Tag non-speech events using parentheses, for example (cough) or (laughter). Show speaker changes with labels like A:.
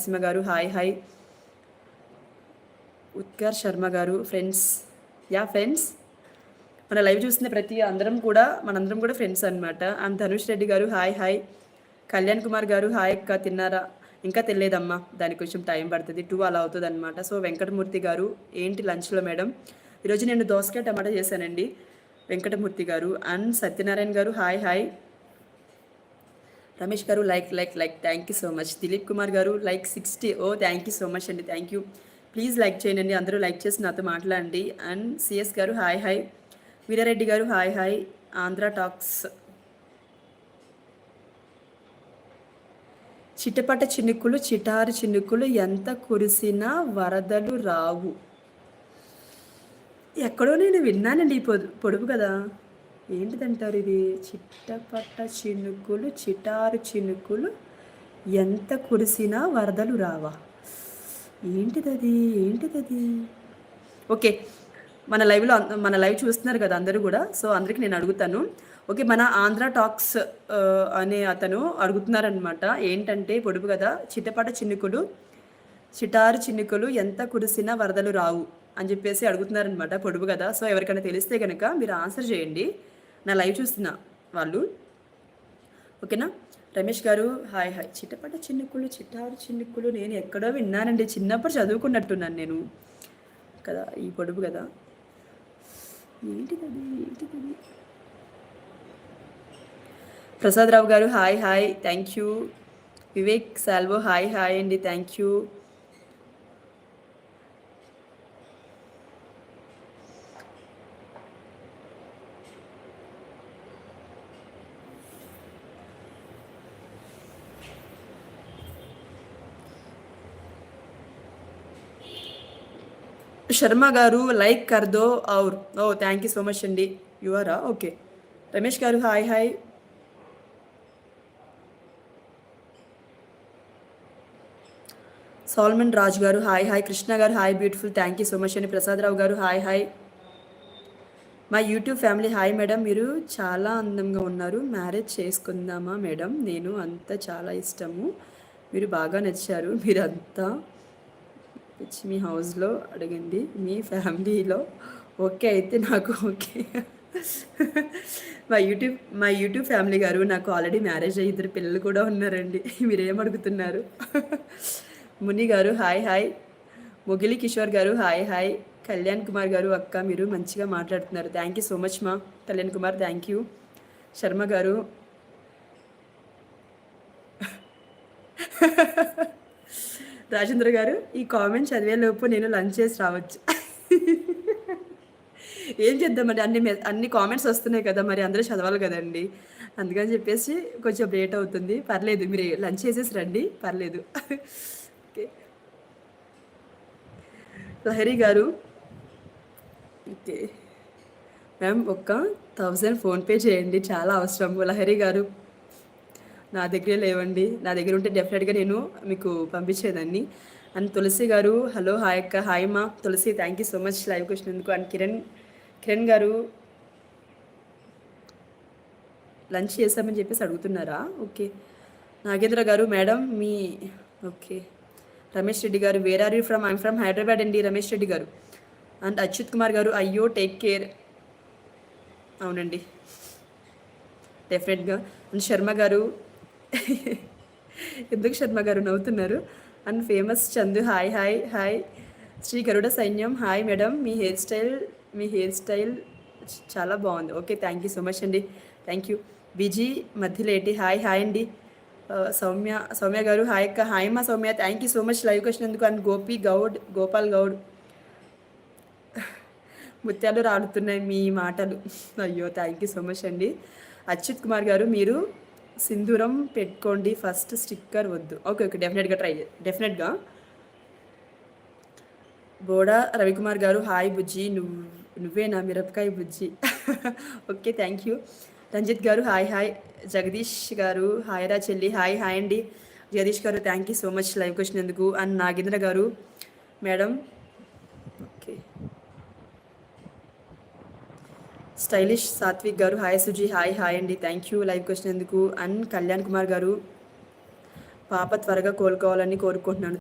A: నరసింహ గారు hi hi. Utkar Sharma గారు friends. Yeah friends. మన లైవ్ చూస్తున్న ప్రతి అందరం కూడా మనందరం కూడా ఫ్రెండ్స్ అనమాట అండ్ ధనుష్ రెడ్డి గారు హాయ్ హాయ్. కళ్యాణ్ కుమార్ గారు హాయ్ అక్క తిన్నారా? ఇంకా తెలియదమ్మా దానికి కొంచెం టైం పడుతుంది. టూ అలా అవుతుంది అనమాట సో వెంకటమూర్తి గారు ఏంటి లంచ్లో మేడం? ఈరోజు నేను దోసకాయ టమాటా చేశానండి. వెంకటమూర్తి గారు. అండ్ సత్యనారాయణ గారు హాయ్ హాయ్. రమేష్ గారు like like like thank you so much. Dilip Kumar గారు like sixty oh thank you so much అండి థ్యాంక్ యూ. ప్లీజ్ లైక్ చేయండి అందరూ లైక్ చేసి నాతో మాట్లాడండి. అండ్ సిఎస్ గారు హాయ్ హాయ్. వీరారెడ్డి గారు హాయ్ హాయ్. ఆంధ్ర టాక్స్. చిటపట చినుకులు చిటారు చినుకులు ఎంత కురిసినా వరదలు రావు. ఎక్కడో నేను విన్నానండి పొడుపు కదా. ఏంటిదంటారు ఇది? చిట్టపట్ట చినుకులు చిటారు చినుకులు ఎంత కురిసినా వరదలు రావా? ఏంటిదది? ఏంటిదది? ఓకే. మన లైవ్లో మన లైవ్ చూస్తున్నారు కదా అందరూ కూడా. సో అందరికీ నేను అడుగుతాను. ఓకే మన ఆంధ్ర టాక్స్ అనే అతను అడుగుతున్నారనమాట ఏంటంటే పొడుపు కదా చిట్టపట చినుకులు చిటారు చినుకులు ఎంత కురిసినా వరదలు రావు అని చెప్పేసి అడుగుతున్నారనమాట పొడుపు కదా సో ఎవరికైనా తెలిస్తే కనుక మీరు ఆన్సర్ చేయండి. నా లైవ్ చూస్తున్న వాళ్ళు. ఓకేనా? రమేష్ గారు హాయ్ హాయ్. చిట్టపట చినుకులు చిట్టారు చినుకులు నేను ఎక్కడో విన్నానండి. చిన్నప్పుడు చదువుకున్నట్టున్నాను నేను. కదా ఈ పొడుపు కదా. ఏంటిదది ఏంటిదది? ప్రసాదరావు గారు hi hi. Thank you Vivek Salvo hi hi అండి. థ్యాంక్ యూ శర్మ గారు లైక్ కర్దో ఔర్. Oh thank you so much అండి. యువరా ఓకే ah, రమేష్ గారు హాయ్ హాయ్ సాల్మన్ రాజ్ గారు హాయ్ హాయ్ కృష్ణ గారు hi beautiful thank you so much అండి. ప్రసాదరావు గారు హాయ్ హాయ్ మా యూట్యూబ్ ఫ్యామిలీ హాయ్ మేడం మీరు చాలా అందంగా ఉన్నారు. మ్యారేజ్ చేసుకుందామా మేడం నేను అంత చాలా ఇష్టము. మీరు బాగా నచ్చారు. మీరంతా వచ్చి మీ హౌస్లో అడగండి మీ ఫ్యామిలీలో ఓకే అయితే నాకు ఓకే. మా యూట్యూబ్ మా యూట్యూబ్ ఫ్యామిలీ గారు నాకు ఆల్రెడీ మ్యారేజ్ అయ్యి ఇద్దరు పిల్లలు కూడా ఉన్నారండి. మీరేం అడుగుతున్నారు? ముని గారు హాయ్ హాయ్. మొగిలి కిషోర్ గారు హాయ్ హాయ్. కళ్యాణ్ కుమార్ గారు అక్క మీరు మంచిగా మాట్లాడుతున్నారు. థ్యాంక్ యూ సో మచ్ మా. Kalyan Kumar thank you. Sharma గారు. రాజేంద్ర గారు ఈ కామెంట్ చదివేలోపు నేను లంచ్ చేసి రావచ్చు. ఏం చేద్దాం మరి? అన్ని అన్ని కామెంట్స్ వస్తున్నాయి కదా మరి అందరూ చదవాలి కదండి. అందుకని చెప్పేసి కొంచెం లేట్ అవుతుంది. పర్లేదు మీరు లంచ్ చేసేసి రండి. పర్లేదు. ఓకే. లహరి గారు ఓకే. మ్యామ్ ఒక్క థౌజండ్ ఫోన్పే చేయండి. చాలా అవసరం లహరి గారు నా దగ్గరే లేవండి. నా దగ్గర ఉంటే డెఫినెట్గా నేను మీకు పంపించేదాన్ని. అండ్ తులసి గారు హలో హాయ్ అక్క హాయ్ మా. Tulasi thank you so much లైవ్కి వచ్చినందుకు అండ్ కిరణ్ కిరణ్ గారు లంచ్ చేసామని చెప్పేసి అడుగుతున్నారా? ఓకే నాగేంద్ర గారు మేడం మీ ఓకే రమేష్ రెడ్డి గారు where are you from I'm from Hyderabad అండి రమేష్ రెడ్డి గారు. అండ్ అచ్యుత్ కుమార్ గారు అయ్యో టేక్ కేర్ అవునండి. డెఫినెట్గా అండ్ శర్మ గారు (laughs) ఎందుకు శర్మ గారు నవ్వుతున్నారు? And famous Chandu hi hi hi. Shri Garuda Sainyam hi madam. Me hair style మీ హెయిర్ స్టైల్ చాలా బాగుంది. Okay thank you so much అండి. Thank you. విజీ Madhyaleti hi hi అండి. సౌమ్య సౌమ్య గారు హాయ్ అక్క. హాయ్ మా Soumya. Thank you so much live వచ్చినందుకు and Gopi Goud Gopal Goud. (laughs) ముత్యాలు రాలుతున్నాయి మీ మాటలు. (laughs) అయ్యో థ్యాంక్ యూ సో మచ్ అండి. అచ్యుత్ కుమార్ గారు మీరు? సింధూరం పెట్టుకోండి. ఫస్ట్ స్టిక్కర్ వద్దు. ఓకే ఓకే డెఫినెట్గా ట్రై డెఫినెట్గా. బోడా రవికుమార్ గారు హాయ్ బుజ్జి. నువ్వు నువ్వేనా మిరపకాయ Bujji? (laughs) Okay thank you. Ranjith గారు హాయ్ హాయ్. జగదీష్ గారు హాయ్ రా చెల్లి. హాయ్ హాయ్ అండి. జగదీష్ గారు థ్యాంక్ యూ సో మచ్ లైవ్కి వచ్చినందుకు అండ్ నాగేంద్ర గారు మేడం ఓకే స్టైలిష్ సాత్విక్ గారు. హాయ్ సుజీ హాయ్ హాయ్ అండి. థ్యాంక్ యూ లైవ్కి వచ్చినందుకు అండ్ కళ్యాణ్ కుమార్ గారు పాప త్వరగా కోలుకోవాలని కోరుకుంటున్నాను.